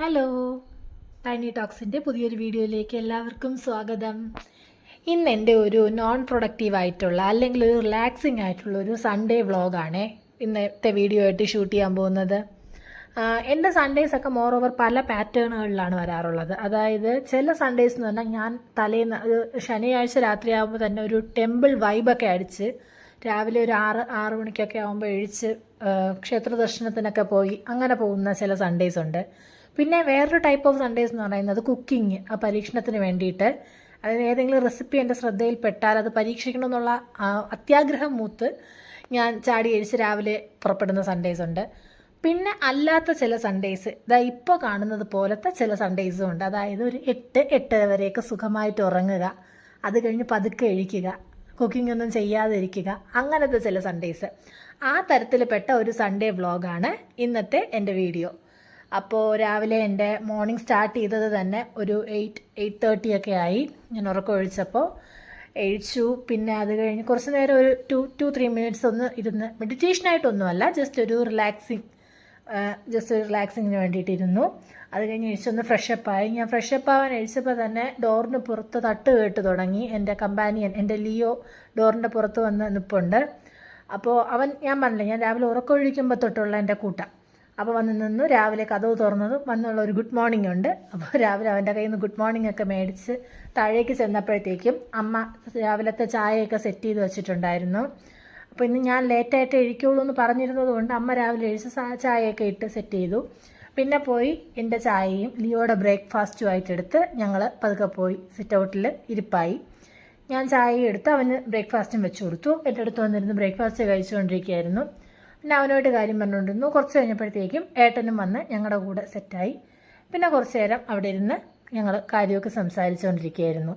Hello tiny ടോക്സിന്റെ പുതിയൊരു വീഡിയോയിലേക്ക് എല്ലാവർക്കും സ്വാഗതം. ഇന്ന് എന്റെ ഒരു നോൺ പ്രൊഡക്റ്റീവ് ആയിട്ടുള്ള അല്ലെങ്കിൽ ഒരു റിലാക്സിങ് ആയിട്ടുള്ള ഒരു സൺഡേ വ്ളോഗാണ് ഇന്നത്തെ വീഡിയോ ആയിട്ട് ഷൂട്ട് ചെയ്യാൻ പോകുന്നത്. എന്റെ സൺഡേസ് ഒക്കെ മോർ ഓവർ പല പാറ്റേണുകളിലാണ് വരാറുള്ളത്. അതായത് ചില സൺഡേസ് എന്ന് പറഞ്ഞാൽ ഞാൻ തലേന്ന് ശനിയാഴ്ച രാത്രിയാകുമ്പോൾ തന്നെ ഒരു ടെമ്പിൾ വൈബൊക്കെ അടിച്ച് രാവിലെ ഒരു ആറ് ആറ് മണിക്കൊക്കെ ആകുമ്പോൾ എഴിച്ച് ക്ഷേത്ര ദർശനത്തിനൊക്കെ പോയി അങ്ങനെ പോകുന്ന ചില സൺഡേസ് ഉണ്ട്. പിന്നെ വേറൊരു ടൈപ്പ് ഓഫ് സൺഡേസ് എന്ന് പറയുന്നത് കുക്കിംഗ് ആ പരീക്ഷണത്തിന് വേണ്ടിയിട്ട്. അതായത് ഏതെങ്കിലും റെസിപ്പി എന്റെ ശ്രദ്ധയിൽപ്പെട്ടാൽ അത് പരീക്ഷിക്കണമെന്നുള്ള അത്യാഗ്രഹം മൂത്ത് ഞാൻ ചാടി എഴിച്ച് രാവിലെ പുറപ്പെടുന്ന സൺഡേസ് ഉണ്ട്. പിന്നെ അല്ലാത്ത ചില സൺഡേസ് ഇതാ ഇപ്പോൾ കാണുന്നത് പോലത്തെ ചില സൺഡേസും ഉണ്ട്. അതായത് ഒരു എട്ട് എട്ടര വരെയൊക്കെ സുഖമായിട്ട് ഉറങ്ങുക അത് കഴിഞ്ഞ് പതുക്കെ എഴിക്കുക കുക്കിംഗ് ഒന്നും ചെയ്യാതിരിക്കുക അങ്ങനത്തെ ചില സൺഡേസ് ആ തരത്തിൽപ്പെട്ട ഒരു സൺഡേ വ്ളോഗാണ് ഇന്നത്തെ എന്റെ വീഡിയോ അപ്പോൾ രാവിലെ എന്റെ മോർണിംഗ് സ്റ്റാർട്ട് ചെയ്തത് തന്നെ ഒരു എയ്റ്റ് എയ്റ്റ് തേർട്ടി ഒക്കെ ആയി. ഞാൻ ഉറക്കം ഒഴിച്ചപ്പോൾ എഴിച്ചു. പിന്നെ അത് കഴിഞ്ഞ് കുറച്ച് നേരം ഒരു ടു ടു ത്രീ മിനിറ്റ്സ് ഒന്ന് ഇരുന്ന് മെഡിറ്റേഷനായിട്ടൊന്നുമല്ല ജസ്റ്റ് ഒരു റിലാക്സിങ് ജസ്റ്റ് ഒരു റിലാക്സിങ്ങിന് വേണ്ടിയിട്ടിരുന്നു. അത് കഴിഞ്ഞ് എഴിച്ചൊന്ന് ഫ്രഷപ്പായി ഞാൻ ഫ്രഷപ്പ് ആവാൻ എഴിച്ചപ്പോൾ തന്നെ ഡോറിന് പുറത്ത് തട്ട് കേട്ട് തുടങ്ങി. എന്റെ കമ്പാനിയൻ എന്റെ ലിയോ ഡോറിന്റെ പുറത്ത് വന്ന് നിൽപ്പുണ്ട് അപ്പോൾ അവൻ ഞാൻ പറഞ്ഞില്ല ഞാൻ രാവിലെ ഉറക്കമൊഴിക്കുമ്പോൾ തൊട്ടുള്ള എന്റെ കൂട്ടം. അപ്പോൾ വന്ന് നിന്നു. രാവിലെ കഥവ് തുറന്നതും വന്നുള്ള ഒരു ഗുഡ് മോർണിംഗ് ഉണ്ട്. അപ്പോൾ രാവിലെ അവന്റെ കയ്യിൽ നിന്ന് ഗുഡ് മോർണിംഗ് ഒക്കെ മേടിച്ച് താഴേക്ക് ചെന്നപ്പോഴത്തേക്കും അമ്മ രാവിലത്തെ ചായയൊക്കെ സെറ്റ് ചെയ്ത് വെച്ചിട്ടുണ്ടായിരുന്നു. അപ്പോൾ ഇന്ന് ഞാൻ ലേറ്റായിട്ട് എഴിക്കുള്ളൂ എന്ന് പറഞ്ഞിരുന്നത് കൊണ്ട് അമ്മ രാവിലെ എഴുതി ചായയൊക്കെ ഇട്ട് സെറ്റ് ചെയ്തു. പിന്നെ പോയി എന്റെ ചായയും ലിയോയുടെ ബ്രേക്ക്ഫാസ്റ്റുമായിട്ട് എടുത്ത് ഞങ്ങൾ പതുക്കെ പോയി സിറ്റ് ഔട്ടിൽ ഇരിപ്പായി. ഞാൻ ചായ എടുത്ത് അവന് ബ്രേക്ക്ഫാസ്റ്റും വെച്ച് കൊടുത്തു. എന്റെ അടുത്ത് വന്നിരുന്ന് ബ്രേക്ക്ഫാസ്റ്റ് കഴിച്ചുകൊണ്ടിരിക്കുകയായിരുന്നു. പിന്നെ അവനോട്ട് കാര്യം പറഞ്ഞുകൊണ്ടിരുന്നു. കുറച്ച് കഴിഞ്ഞപ്പോഴത്തേക്കും ഏട്ടനും വന്ന് ഞങ്ങളുടെ കൂടെ സെറ്റായി പിന്നെ കുറച്ച് നേരം അവിടെ ഇരുന്ന് ഞങ്ങൾ കാര്യമൊക്കെ സംസാരിച്ചുകൊണ്ടിരിക്കുകയായിരുന്നു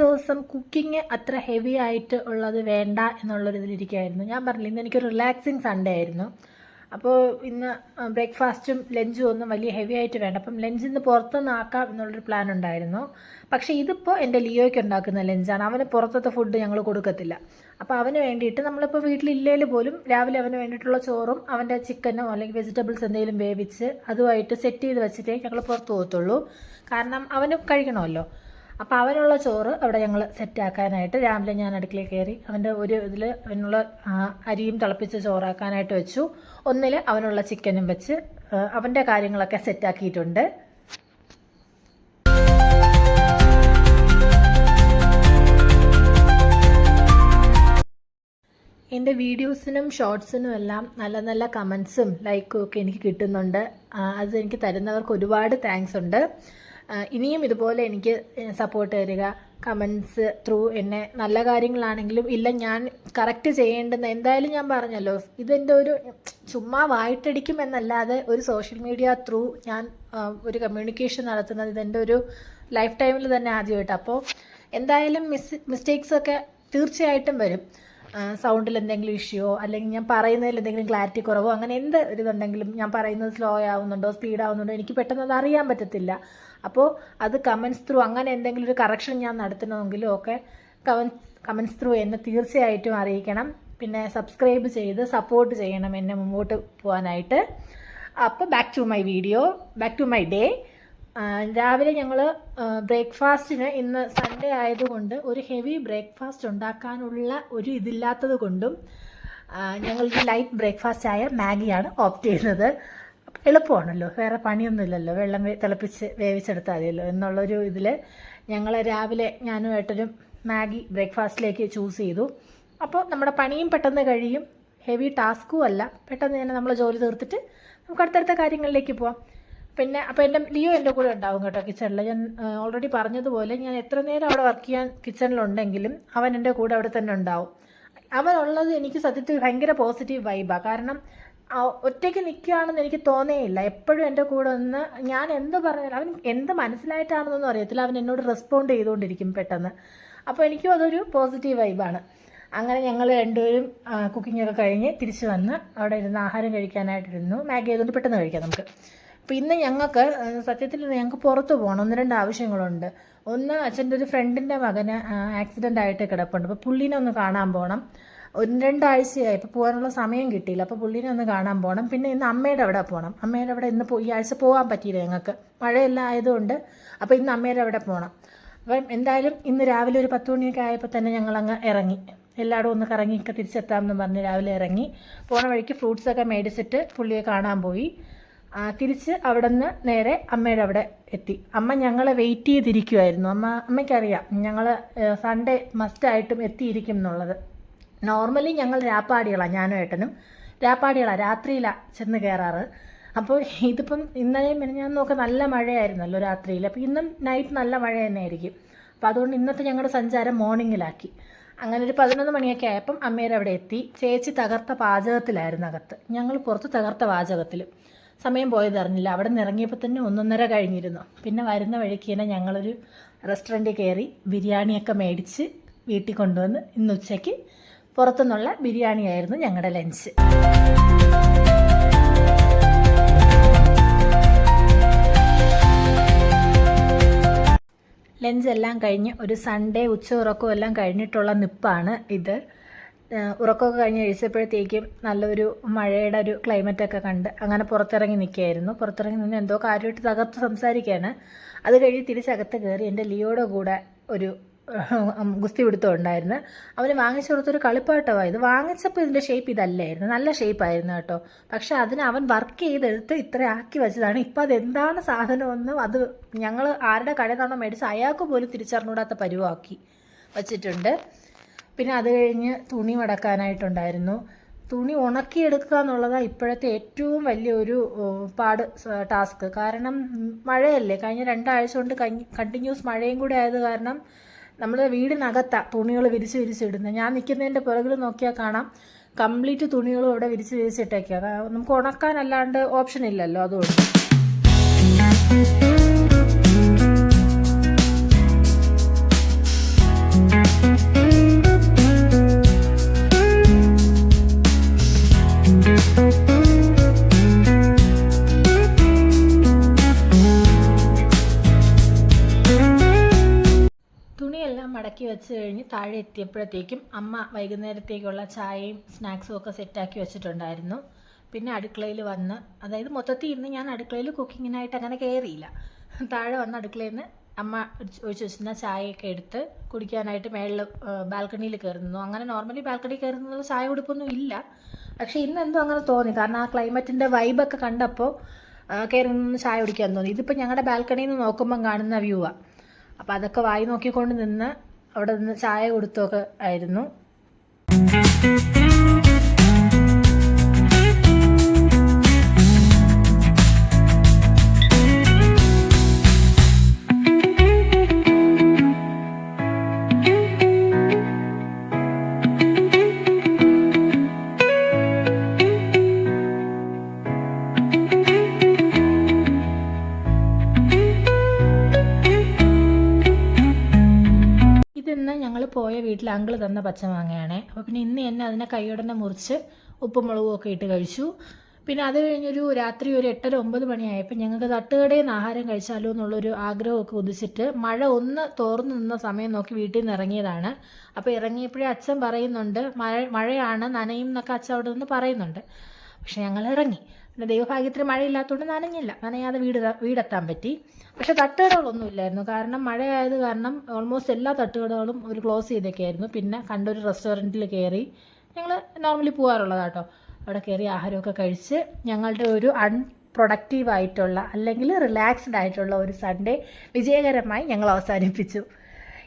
ദിവസം കുക്കിംഗ് അത്ര ഹെവി ആയിട്ട് ഉള്ളത് വേണ്ട എന്നുള്ളൊരു ഇതിലിരിക്കുകയായിരുന്നു. ഞാൻ പറഞ്ഞില്ല ഇന്ന് എനിക്കൊരു റിലാക്സിങ് സൺഡേ ആയിരുന്നു. അപ്പോൾ ഇന്ന് ബ്രേക്ക്ഫാസ്റ്റും ലഞ്ചും ഒന്നും വലിയ ഹെവി ആയിട്ട് വേണ്ട. അപ്പം ലഞ്ച് ഇന്ന് പുറത്തുനിന്ന് ആക്കാം എന്നുള്ളൊരു പ്ലാൻ ഉണ്ടായിരുന്നു. പക്ഷേ ഇതിപ്പോൾ എന്റെ ലിയോയ്ക്ക് ഉണ്ടാക്കുന്ന ലഞ്ചാണ് അവന് പുറത്തത്തെ ഫുഡ് ഞങ്ങൾ കൊടുക്കത്തില്ല. അപ്പോൾ അവന് വേണ്ടിയിട്ട് നമ്മളിപ്പോൾ വീട്ടിലില്ലേൽ പോലും രാവിലെ അവന് വേണ്ടിയിട്ടുള്ള ചോറും അവന്റെ ചിക്കനോ അല്ലെങ്കിൽ വെജിറ്റബിൾസ് എന്തെങ്കിലും വേവിച്ച് അതുമായിട്ട് സെറ്റ് ചെയ്ത് വെച്ചിട്ടേ ഞങ്ങൾ പുറത്ത് പോകത്തുള്ളൂ. കാരണം അവന് കഴിക്കണമല്ലോ. അപ്പോൾ അവനുള്ള ചോറ് അവിടെ ഞങ്ങൾ സെറ്റാക്കാനായിട്ട് രാവിലെ ഞാൻ അടുക്കളയിൽ കയറി അവന്റെ ഒരു ഇതിൽ അവനുള്ള അരിയും തിളപ്പിച്ച് ചോറാക്കാനായിട്ട് വെച്ചു. ഒന്നിൽ അവനുള്ള ചിക്കനും വെച്ച് അവന്റെ കാര്യങ്ങളൊക്കെ സെറ്റാക്കിയിട്ടുണ്ട് എന്റെ വീഡിയോസിനും ഷോർട്സിനും എല്ലാം നല്ല നല്ല കമൻസും ലൈക്കും ഒക്കെ എനിക്ക് കിട്ടുന്നുണ്ട്. അതെനിക്ക് തരുന്നവർക്ക് ഒരുപാട് താങ്ക്സ് ഉണ്ട്. ഇനിയും ഇതുപോലെ എനിക്ക് സപ്പോർട്ട് തരിക കമൻസ് ത്രൂ എന്നെ നല്ല കാര്യങ്ങളാണെങ്കിലും ഇല്ല ഞാൻ കറക്റ്റ് ചെയ്യേണ്ടുന്ന എന്തായാലും ഞാൻ പറഞ്ഞല്ലോ. ഇതെന്റെ ഒരു ചുമ്മാ വായിട്ടടിക്കും എന്നല്ലാതെ ഒരു സോഷ്യൽ മീഡിയ ത്രൂ ഞാൻ ഒരു കമ്മ്യൂണിക്കേഷൻ നടത്തുന്നത് ഇതെന്റെ ഒരു ലൈഫ് ടൈമിൽ തന്നെ ആദ്യമായിട്ട്. അപ്പോൾ എന്തായാലും മിസ് മിസ്റ്റേക്സൊക്കെ തീർച്ചയായിട്ടും വരും. സൗണ്ടിൽ എന്തെങ്കിലും ഇഷ്യൂയോ അല്ലെങ്കിൽ ഞാൻ പറയുന്നതിൽ എന്തെങ്കിലും ക്ലാരിറ്റി കുറവോ അങ്ങനെ എന്ത് ഇതുണ്ടെങ്കിലും ഞാൻ പറയുന്നത് സ്ലോ ആവുന്നുണ്ടോ സ്പീഡ് ആവുന്നുണ്ടോ എനിക്ക് പെട്ടെന്ന് അത് അറിയാൻ പറ്റത്തില്ല. അപ്പോൾ അത് കമൻസ് ത്രൂ അങ്ങനെ എന്തെങ്കിലും ഒരു കറക്ഷൻ ഞാൻ നടത്തണമെങ്കിലും ഒക്കെ കമൻസ് കമൻസ് ത്രൂ എന്നെ തീർച്ചയായിട്ടും അറിയിക്കണം. പിന്നെ സബ്സ്ക്രൈബ് ചെയ്ത് സപ്പോർട്ട് ചെയ്യണം എന്നെ മുമ്പോട്ട് പോകാനായിട്ട് അപ്പോൾ back to my video back to my day രാവിലെ ഞങ്ങൾ ബ്രേക്ക്ഫാസ്റ്റിന് ഇന്ന് സൺഡേ ആയതുകൊണ്ട് ഒരു ഹെവി ബ്രേക്ക്ഫാസ്റ്റ് ഉണ്ടാക്കാനുള്ള ഒരു ഇതില്ലാത്തത് കൊണ്ടും ഞങ്ങൾ ലൈറ്റ് ബ്രേക്ക്ഫാസ്റ്റ് ആയ മാഗിയാണ് ഓപ്റ്റ് ചെയ്യുന്നത്. എളുപ്പമാണല്ലോ വേറെ പണിയൊന്നുമില്ലല്ലോ വെള്ളം തിളപ്പിച്ച് വേവിച്ചെടുത്താൽ മതിയല്ലോ എന്നുള്ളൊരു ഇതിൽ ഞങ്ങൾ രാവിലെ ഞാനും ഏട്ടനും മാഗി ബ്രേക്ക്ഫാസ്റ്റിലേക്ക് ചൂസ് ചെയ്തു. അപ്പോൾ നമ്മുടെ പണിയും പെട്ടെന്ന് കഴിയും. ഹെവി ടാസ്കും അല്ല പെട്ടെന്ന് തന്നെ നമ്മൾ ജോലി തീർത്തിട്ട് നമുക്ക് അടുത്തടുത്ത കാര്യങ്ങളിലേക്ക് പോവാം. പിന്നെ അപ്പോൾ എന്റെ ലിയോ എന്റെ കൂടെ ഉണ്ടാവും കേട്ടോ കിച്ചണിൽ ഞാൻ ഓൾറെഡി പറഞ്ഞതുപോലെ ഞാൻ എത്ര നേരം അവിടെ വർക്ക് ചെയ്യാൻ കിച്ചണിലുണ്ടെങ്കിലും അവൻ എന്റെ കൂടെ അവിടെ തന്നെ ഉണ്ടാവും. അവനുള്ളത് എനിക്ക് സത്യത്തിൽ ഭയങ്കര പോസിറ്റീവ് വൈബാണ് കാരണം ഒറ്റയ്ക്ക് നിൽക്കുകയാണെന്ന് എനിക്ക് തോന്നേയില്ല. എപ്പോഴും എന്റെ കൂടെ ഒന്ന് ഞാൻ എന്ത് പറഞ്ഞാലും അവൻ എന്ത് മനസ്സിലായിട്ടാണെന്നൊന്നും അറിയത്തില്ല. അവൻ എന്നോട് റെസ്പോണ്ട് ചെയ്തുകൊണ്ടിരിക്കും പെട്ടെന്ന്. അപ്പോൾ എനിക്കും അതൊരു പോസിറ്റീവ് വൈബാണ് അങ്ങനെ ഞങ്ങൾ രണ്ടുപേരും കുക്കിംഗ് ഒക്കെ കഴിഞ്ഞ് തിരിച്ചു വന്ന് അവിടെ ഇരുന്ന് ആഹാരം കഴിക്കാനായിട്ടിരുന്നു. മാഗി ആയതുകൊണ്ട് പെട്ടെന്ന് കഴിക്കാം നമുക്ക്. അപ്പോൾ ഇന്ന് ഞങ്ങൾക്ക് സത്യത്തിൽ ഞങ്ങൾക്ക് പുറത്ത് പോകണം. ഒന്ന് രണ്ട് ആവശ്യങ്ങളുണ്ട്. ഒന്ന് അച്ഛന്റെ ഒരു ഫ്രണ്ടിന്റെ മകന് ആക്സിഡന്റ് ആയിട്ട് കിടപ്പുണ്ട്. അപ്പോൾ പുള്ളീനെ ഒന്ന് കാണാൻ പോകണം ഒന്ന് രണ്ടാഴ്ചയായി. ഇപ്പോൾ പോകാനുള്ള സമയം കിട്ടിയില്ല. അപ്പോൾ പുള്ളീനെ ഒന്ന് കാണാൻ പോകണം പിന്നെ ഇന്ന് അമ്മയുടെ അവിടെ പോകണം അമ്മയുടെ അവിടെ ഇന്ന് ഈ ആഴ്ച പോകാൻ പറ്റിയില്ല ഞങ്ങൾക്ക്. മഴയെല്ലാം ആയതുകൊണ്ട് അപ്പോൾ ഇന്ന് അമ്മയുടെ അവിടെ പോകണം അപ്പം എന്തായാലും ഇന്ന് രാവിലെ ഒരു പത്ത് മണിയൊക്കെ ആയപ്പോൾ തന്നെ ഞങ്ങളങ്ങ് ഇറങ്ങി. എല്ലായിടും ഒന്ന് കറങ്ങിയൊക്കെ തിരിച്ചെത്താമെന്ന് പറഞ്ഞ് രാവിലെ ഇറങ്ങി. പോണ വഴിക്ക് ഫ്രൂട്ട്സൊക്കെ മേടിച്ചിട്ട് പുള്ളിയെ കാണാൻ പോയി. തിരിച്ച് അവിടെ നിന്ന് നേരെ അമ്മയുടെ അവിടെ എത്തി. അമ്മ ഞങ്ങളെ വെയിറ്റ് ചെയ്തിരിക്കുമായിരുന്നു അമ്മ അമ്മയ്ക്കറിയാം ഞങ്ങൾ സൺഡേ മസ്റ്റായിട്ടും എത്തിയിരിക്കും എന്നുള്ളത്. നോർമലി ഞങ്ങൾ രാപ്പാടികളാണ് ഞാനും ഏട്ടനും. രാപ്പാടികളാണ് രാത്രിയിലാണ് ചെന്ന് കയറാറ് അപ്പോൾ ഇതിപ്പം ഇന്നലെയും ഞാൻ നോക്ക നല്ല മഴയായിരുന്നല്ലോ രാത്രിയിൽ അപ്പോൾ ഇന്നും നൈറ്റ് നല്ല മഴ തന്നെ ആയിരിക്കും അപ്പോൾ അതുകൊണ്ട് ഇന്നത്തെ ഞങ്ങളുടെ സഞ്ചാരം മോർണിംഗിലാക്കി. അങ്ങനെ ഒരു പതിനൊന്ന് മണിയൊക്കെ ആയപ്പം അമ്മയുടെ അവിടെ എത്തി. ചേച്ചി തകർത്ത പാചകത്തിലായിരുന്നു അകത്ത്. ഞങ്ങൾ പുറത്ത് തകർത്ത പാചകത്തിൽ സമയം പോയതറിഞ്ഞില്ല അവിടെ നിന്ന് ഇറങ്ങിയപ്പോൾ തന്നെ ഒന്നൊന്നര കഴിഞ്ഞിരുന്നു. പിന്നെ വരുന്ന വഴിക്ക് തന്നെ ഞങ്ങളൊരു റെസ്റ്റോറന്റിൽ കയറി ബിരിയാണിയൊക്കെ മേടിച്ച് വീട്ടിൽ കൊണ്ടുവന്ന് ഇന്ന് ഉച്ചയ്ക്ക് പുറത്തുനിന്നുള്ള ബിരിയാണിയായിരുന്നു ഞങ്ങളുടെ ലഞ്ച് ലഞ്ച് എല്ലാം കഴിഞ്ഞ് ഒരു സൺഡേ ഉച്ച ഉറക്കവും എല്ലാം കഴിഞ്ഞിട്ടുള്ള നിപ്പാണ് ഇത്. ഉറക്കമൊക്കെ കഴിഞ്ഞ് കഴിച്ചപ്പോഴത്തേക്കും നല്ലൊരു മഴയുടെ ഒരു ക്ലൈമറ്റൊക്കെ കണ്ട് അങ്ങനെ പുറത്തിറങ്ങി നിൽക്കുകയായിരുന്നു. പുറത്തിറങ്ങി നിന്ന് എന്തോ കാര്യമായിട്ട് തകർത്ത് സംസാരിക്കുകയാണ്. അത് കഴിഞ്ഞ് തിരിച്ചകത്ത് കയറി എന്റെ ലിയോടെ കൂടെ ഒരു ഗുസ്തി പിടുത്തം ഉണ്ടായിരുന്നു അവന് വാങ്ങിച്ചു കൊടുത്തൊരു കളിപ്പാട്ടമാണ് ഇത്. വാങ്ങിച്ചപ്പോൾ ഇതിന്റെ ഷേപ്പ് ഇതല്ലായിരുന്നു. നല്ല ഷേപ്പായിരുന്നു കേട്ടോ. പക്ഷെ അതിന് അവൻ വർക്ക് ചെയ്തെടുത്ത് ഇത്ര ആക്കി വെച്ചതാണ്. ഇപ്പം അതെന്താണ് സാധനമൊന്നും അത് ഞങ്ങൾ ആരുടെ കടയിൽ നിന്നാണോ മേടിച്ച് അയാൾക്ക് പോലും തിരിച്ചറിഞ്ഞൂടാത്ത പരുവാക്കി വച്ചിട്ടുണ്ട്. പിന്നെ അത് കഴിഞ്ഞ് തുണി മടക്കാനായിട്ടുണ്ടായിരുന്നു. തുണി ഉണക്കിയെടുക്കുക എന്നുള്ളതാണ് ഇപ്പോഴത്തെ ഏറ്റവും വലിയ ഒരു പാട് ടാസ്ക്. കാരണം മഴയല്ലേ കഴിഞ്ഞ രണ്ടാഴ്ച കൊണ്ട് കണ്ടിന്യൂസ് മഴയും കൂടെ ആയത് കാരണം നമ്മൾ വീടിനകത്താണ് തുണികൾ വിരിച്ച് വിരിച്ചിടുന്നത് ഞാൻ നിൽക്കുന്നതിന്റെ പുറകിൽ നോക്കിയാൽ കാണാം. കംപ്ലീറ്റ് തുണികളും അവിടെ വിരിച്ച് വിരിച്ചിട്ടേക്കാം നമുക്ക് ഉണക്കാനല്ലാണ്ട് ഓപ്ഷൻ ഇല്ലല്ലോ അതുകൊണ്ട്. താഴെ എത്തിയപ്പോഴത്തേക്കും അമ്മ വൈകുന്നേരത്തേക്കുള്ള ചായയും സ്നാക്സും ഒക്കെ സെറ്റാക്കി വെച്ചിട്ടുണ്ടായിരുന്നു. പിന്നെ അടുക്കളയിൽ വന്ന് അതായത് മൊത്തത്തിൽ ഇന്ന് ഞാൻ അടുക്കളയിൽ കുക്കിങ്ങിനായിട്ട് അങ്ങനെ കയറിയില്ല. താഴെ വന്ന് അടുക്കളയിൽ നിന്ന് അമ്മ ഒഴിച്ച് വെച്ചിരുന്ന ചായയൊക്കെ എടുത്ത് കുടിക്കാനായിട്ട് മേളിൽ ബാൽക്കണിയിൽ കയറുന്നു. അങ്ങനെ നോർമലി ബാൽക്കണിയിൽ കയറുന്നത് ചായ കുടിപ്പൊന്നും ഇല്ല. പക്ഷേ ഇന്ന് എന്തോ അങ്ങനെ തോന്നി. കാരണം ആ ക്ലൈമറ്റിന്റെ വൈബൊക്കെ കണ്ടപ്പോൾ കയറി നിന്ന് ചായ കുടിക്കാൻ തോന്നി. ഇതിപ്പോൾ ഞങ്ങളുടെ ബാൽക്കണിയിൽ നിന്ന് നോക്കുമ്പം കാണുന്ന വ്യൂ അപ്പോൾ അപ്പം അതൊക്കെ വായി നോക്കിക്കൊണ്ട് നിന്ന് അവിടെ നിന്ന് ചായ കൊടുത്തൊക്കെ ആയിരുന്നു. ഞങ്ങൾ പോയ വീട്ടിൽ അങ്കിൾ തന്ന പച്ചമാങ്ങയാണ് അപ്പോൾ പിന്നെ ഇന്ന് തന്നെ അതിനെ കൈയോടനെ മുറിച്ച് ഉപ്പും മുളകും ഒക്കെ ഇട്ട് കഴിച്ചു. പിന്നെ അത് കഴിഞ്ഞൊരു രാത്രി ഒരു എട്ടര ഒമ്പത് മണിയായപ്പോൾ ഞങ്ങൾക്ക് തട്ടുകടയിൽ നിന്ന് ആഹാരം കഴിച്ചാലോ എന്നുള്ളൊരു ആഗ്രഹമൊക്കെ ഉദിച്ചിട്ട് മഴ ഒന്ന് തോർന്നു നിന്ന സമയം നോക്കി വീട്ടിൽ നിന്ന് ഇറങ്ങിയതാണ്. അപ്പോൾ ഇറങ്ങിയപ്പോഴേ അച്ഛൻ പറയുന്നുണ്ട് മഴ മഴയാണ് നനയും എന്നൊക്കെ അച്ഛൻ അവിടെ നിന്ന് പറയുന്നുണ്ട്. പക്ഷെ ഞങ്ങൾ ഇറങ്ങി. പിന്നെ ദൈവഭാഗ്യത്തിന് മഴയില്ലാത്തതുകൊണ്ട് നനഞ്ഞില്ല. നനയാതെ വീട് വീടെത്താൻ പറ്റി. പക്ഷെ തട്ടുകടകളൊന്നും ഇല്ലായിരുന്നു. കാരണം മഴയായത് കാരണം ഓൾമോസ്റ്റ് എല്ലാ തട്ടുകടകളും ഒരു ക്ലോസ് ചെയ്തൊക്കെയായിരുന്നു. പിന്നെ കണ്ടൊരു റെസ്റ്റോറന്റിൽ കയറി ഞങ്ങൾ നോർമലി പോകാറുള്ളതാട്ടോ അവിടെ കയറി ആഹാരമൊക്കെ കഴിച്ച് ഞങ്ങളുടെ ഒരു അൺ പ്രൊഡക്റ്റീവ് ആയിട്ടുള്ള അല്ലെങ്കിൽ റിലാക്സ്ഡ് ആയിട്ടുള്ള ഒരു സൺഡേ വിജയകരമായി ഞങ്ങൾ അവസാനിപ്പിച്ചു.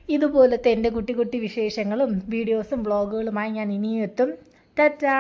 ഇതുപോലത്തെ എന്റെ കുട്ടി കുട്ടി വിശേഷങ്ങളും വീഡിയോസും വ്ളോഗുകളുമായി ഞാൻ ഇനിയും എത്തും. ടാറ്റാ